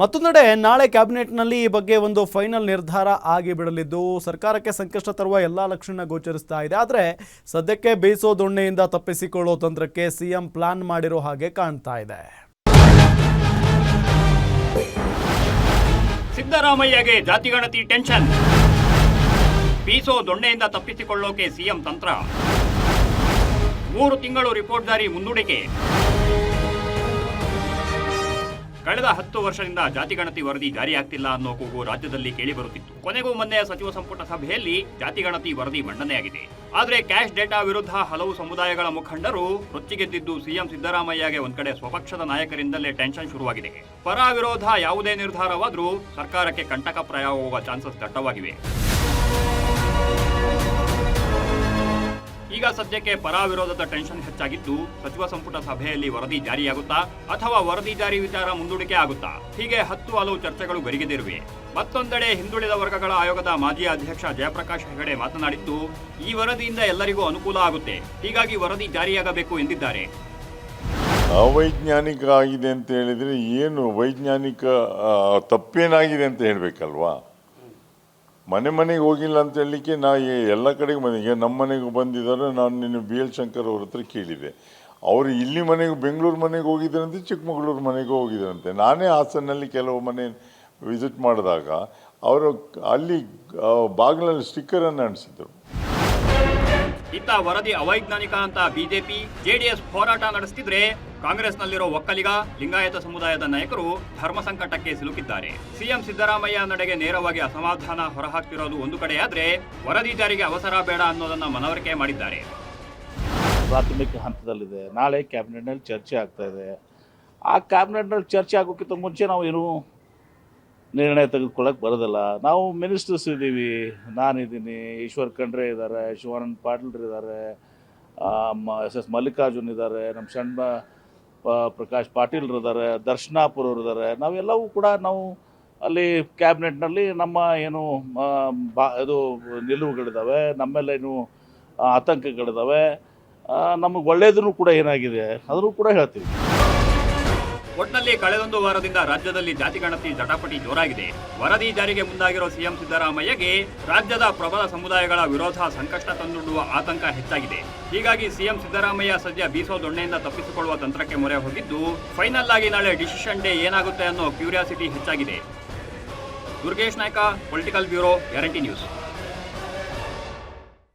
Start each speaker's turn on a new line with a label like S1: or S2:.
S1: ಮತ್ತೊಂದೆಡೆ ನಾಳೆ ಕ್ಯಾಬಿನೆಟ್ನಲ್ಲಿ ಈ ಬಗ್ಗೆ ಒಂದು ಫೈನಲ್ ನಿರ್ಧಾರ ಆಗಿ ಬಿಡಲಿದ್ದು ಸರ್ಕಾರಕ್ಕೆ ಸಂಕಷ್ಟ ತರುವ ಎಲ್ಲ ಲಕ್ಷಣ ಗೋಚರಿಸ್ತಾ ಇದೆ. ಆದರೆ ಸದ್ಯಕ್ಕೆ ಬೇಯಿಸೋ ದೊಣ್ಣೆಯಿಂದ ತಪ್ಪಿಸಿಕೊಳ್ಳೋ ತಂತ್ರಕ್ಕೆ ಸಿಎಂ ಪ್ಲಾನ್ ಮಾಡಿರೋ ಹಾಗೆ ಕಾಣ್ತಾ ಇದೆ.
S2: ಸಿದ್ದರಾಮಯ್ಯಗೆ ಜಾತಿಗಣತಿ ಟೆನ್ಷನ್. ಬೀಸೋ ದೊಣ್ಣೆಯಿಂದ ತಪ್ಪಿಸಿಕೊಳ್ಳೋಕೆ ಸಿಎಂ ತಂತ್ರ. ಮೂರು ತಿಂಗಳು ರಿಪೋರ್ಟ್ ಜಾರಿ ಮುಂದೂಡಿಕೆ. ಕಳೆದ ಹತ್ತು ವರ್ಷದಿಂದ ಜಾತಿಗಣತಿ ವರದಿ ಜಾರಿಯಾಗ್ತಿಲ್ಲ ಅನ್ನೋ ಕೂಗು ರಾಜ್ಯದಲ್ಲಿ ಕೇಳಿಬರುತ್ತಿತ್ತು ಕೊನೆಗೂ ಮೊನ್ನೆ ಸಚಿವ ಸಂಪುಟ ಸಭೆಯಲ್ಲಿ ಜಾತಿಗಣತಿ ವರದಿ ಮಂಡನೆಯಾಗಿದೆ. ಆದರೆ ಕ್ಯಾಶ್ ಡೇಟಾ ವಿರುದ್ಧ ಹಲವು ಸಮುದಾಯಗಳ ಮುಖಂಡರು ರೊಚ್ಚಿಗೆದ್ದಿದ್ದು ಸಿಎಂ ಸಿದ್ದರಾಮಯ್ಯಗೆ ಒಂದ್ ಕಡೆ ಸ್ವಪಕ್ಷದ ನಾಯಕರಿಂದಲೇ ಟೆನ್ಷನ್ ಶುರುವಾಗಿದೆ. ಪರ ವಿರೋಧ ಯಾವುದೇ ನಿರ್ಧಾರವಾದರೂ ಸರ್ಕಾರಕ್ಕೆ ಕಂಟಕ ಕಂಟಕಪ್ರಾಯವಾಗುವ ಚಾನ್ಸಸ್ ದಟ್ಟವಾಗಿವೆ. ಈಗ ಸದ್ಯಕ್ಕೆ ಪರ ವಿರೋಧದ ಟೆನ್ಷನ್ ಹೆಚ್ಚಾಗಿದ್ದು, ಸಚಿವ ಸಂಪುಟ ಸಭೆಯಲ್ಲಿ ವರದಿ ಜಾರಿಯಾಗುತ್ತಾ, ಅಥವಾ ವರದಿ ಜಾರಿ ವಿಚಾರ ಮುಂದೂಡಿಕೆ ಆಗುತ್ತಾ? ಹೀಗೆ ಹತ್ತು ಹಲವು ಚರ್ಚೆಗಳು ಗರಿಗೆದಿರುವೆ. ಮತ್ತೊಂದೆಡೆ ಹಿಂದುಳಿದ ವರ್ಗಗಳ ಆಯೋಗದ ಮಾಜಿ ಅಧ್ಯಕ್ಷ ಜಯಪ್ರಕಾಶ್ ಹೆಗಡೆ ಮಾತನಾಡಿದ್ದು, ಈ ವರದಿಯಿಂದ ಎಲ್ಲರಿಗೂ ಅನುಕೂಲ ಆಗುತ್ತೆ. ಹೀಗಾಗಿ ವರದಿ ಜಾರಿಯಾಗಬೇಕು ಎಂದಿದ್ದಾರೆ.
S3: ಅವೈಜ್ಞಾನಿಕ ಆಗಿದೆ ಅಂತ ಹೇಳಿದರೆ ಏನು ವೈಜ್ಞಾನಿಕ ತಪ್ಪೇನಾಗಿದೆ ಅಂತ ಹೇಳಬೇಕಲ್ವಾ? ಮನೆ ಮನೆಗೆ ಹೋಗಿಲ್ಲ ಅಂತ ಹೇಳಲಿಕ್ಕೆ ನಾ ಎಲ್ಲ ಕಡೆಗೆ ಮನೆಗೆ ನಮ್ಮ ಮನೆಗೆ ಬಂದಿದ್ದಾರೆ, ನಾನು ನಿನ್ನ ಬಿ ಎಲ್ ಶಂಕರ್ ಅವ್ರ ಹತ್ರ ಕೇಳಿದೆ ಅವರು ಇಲ್ಲಿ ಮನೆಗೆ, ಬೆಂಗಳೂರು ಮನೆಗೆ ಹೋಗಿದ್ದಾರಂತೆ ಚಿಕ್ಕಮಗಳೂರು ಮನೆಗೆ ಹೋಗಿದ್ದರಂತೆ ನಾನೇ ಹಾಸನಲ್ಲಿ ಕೆಲವು ಮನೆ ವಿಸಿಟ್ ಮಾಡಿದಾಗ, ಅವರು ಅಲ್ಲಿ ಬಾಗಿಲಲ್ಲಿ ಸ್ಟಿಕ್ಕರನ್ನು ಅಂಟಿಸಿದ್ರು.
S2: ಇತ್ತ ವರದಿ ಅವೈಜ್ಞಾನಿಕ ಅಂತ ಬಿಜೆಪಿ, ಜೆಡಿಎಸ್ ಹೋರಾಟ ನಡೆಸುತ್ತಿದ್ರೆ ಕಾಂಗ್ರೆಸ್ನಲ್ಲಿರೋ ಒಕ್ಕಲಿಗ, ಲಿಂಗಾಯತ ಸಮುದಾಯದ ನಾಯಕರು ಧರ್ಮ ಸಂಕಟಕ್ಕೆ ಸಿಲುಕಿದ್ದಾರೆ. ಸಿಎಂ ಸಿದ್ದರಾಮಯ್ಯ ನಡೆಗೆ ನೇರವಾಗಿ ಅಸಮಾಧಾನ ಹೊರಹಾಕ್ತಿರೋದು ಒಂದು ಕಡೆಯಾದ್ರೆ ವರದಿ ಜಾರಿಗೆ ಅವಸರ ಬೇಡ ಅನ್ನೋದನ್ನ ಮನವರಿಕೆ ಮಾಡಿದ್ದಾರೆ.
S4: ಪ್ರಾಥಮಿಕ ಹಂತದಲ್ಲಿದೆ. ನಾಳೆ ಕ್ಯಾಬಿನೆಟ್ನಲ್ಲಿ ಚರ್ಚೆ ಆಗ್ತಾ ಇದೆ. ಆ ಕ್ಯಾಬಿನೆಟ್ನಲ್ಲಿ ಚರ್ಚೆ ಆಗೋಕ್ಕಿಂತ ಮುಂಚೆ ನಾವು ಏನು ನಿರ್ಣಯ ತೆಗೆದುಕೊಳ್ಳೋಕೆ ಬರೋದಿಲ್ಲ. ನಾವು ಮಿನಿಸ್ಟರ್ಸ್ ಇದ್ದೀವಿ ನಾನಿದ್ದೀನಿ. ಈಶ್ವರ್ ಖಂಡ್ರೆ ಇದ್ದಾರೆ ಶಿವಾನಂದ್ ಪಾಟೀಲ್ ಇದ್ದಾರೆ ಎಸ್ ಎಸ್ ಮಲ್ಲಿಕಾರ್ಜುನ್ ಇದ್ದಾರೆ ನಮ್ಮ ಸಣ್ಣ ಪ್ರಕಾಶ್ ಪಾಟೀಲ್ ಇದ್ದಾರೆ ದರ್ಶನಾಪುರವ್ರು ಇದ್ದಾರೆ ನಾವೆಲ್ಲವೂ ಕೂಡ ನಾವು ಅಲ್ಲಿ ಕ್ಯಾಬಿನೆಟ್ನಲ್ಲಿ ನಮ್ಮ ಏನು ಬಾ, ಇದು ನಿಲುವುಗಳಿದ್ದಾವೆ ನಮ್ಮೆಲ್ಲೇನು ಆತಂಕಗಳಿದ್ದಾವೆ ನಮಗೆ ಒಳ್ಳೆಯದನ್ನು ಕೂಡ ಏನಾಗಿದೆ, ಅದನ್ನು ಕೂಡ ಹೇಳ್ತೀವಿ.
S2: ಒಟ್ನಲ್ಲಿ ಕಳೆದೊಂದು ವಾರದಿಂದ ರಾಜ್ಯದಲ್ಲಿ ಜಾತಿ ಗಣತಿ ಜಟಾಪಟಿ ಜೋರಾಗಿದೆ. ವರದಿ ಜಾರಿಗೆ ಮುಂದಾಗಿರೋ ಸಿಎಂ ಸಿದ್ದರಾಮಯ್ಯಗೆ ರಾಜ್ಯದ ಪ್ರಬಲ ಸಮುದಾಯಗಳ ವಿರೋಧ ಸಂಕಷ್ಟ ತಂದೊಡ್ಡುವ ಆತಂಕ ಹೆಚ್ಚಾಗಿದೆ. ಹೀಗಾಗಿ ಸಿಎಂ ಸಿದ್ದರಾಮಯ್ಯ ಸದ್ಯ ಬೀಸೋ ದೊಣ್ಣೆಯಿಂದ ತಪ್ಪಿಸಿಕೊಳ್ಳುವ ತಂತ್ರಕ್ಕೆ ಮೊರೆ ಹೋಗಿದ್ದು, ಫೈನಲ್ ಆಗಿ ನಾಳೆ ಡಿಸಿಷನ್ ಡೇ ಏನಾಗುತ್ತೆ ಅನ್ನೋ ಕ್ಯೂರಿಯಾಸಿಟಿ ಹೆಚ್ಚಾಗಿದೆ. Durgesh Naik, political bureau, guarantee news.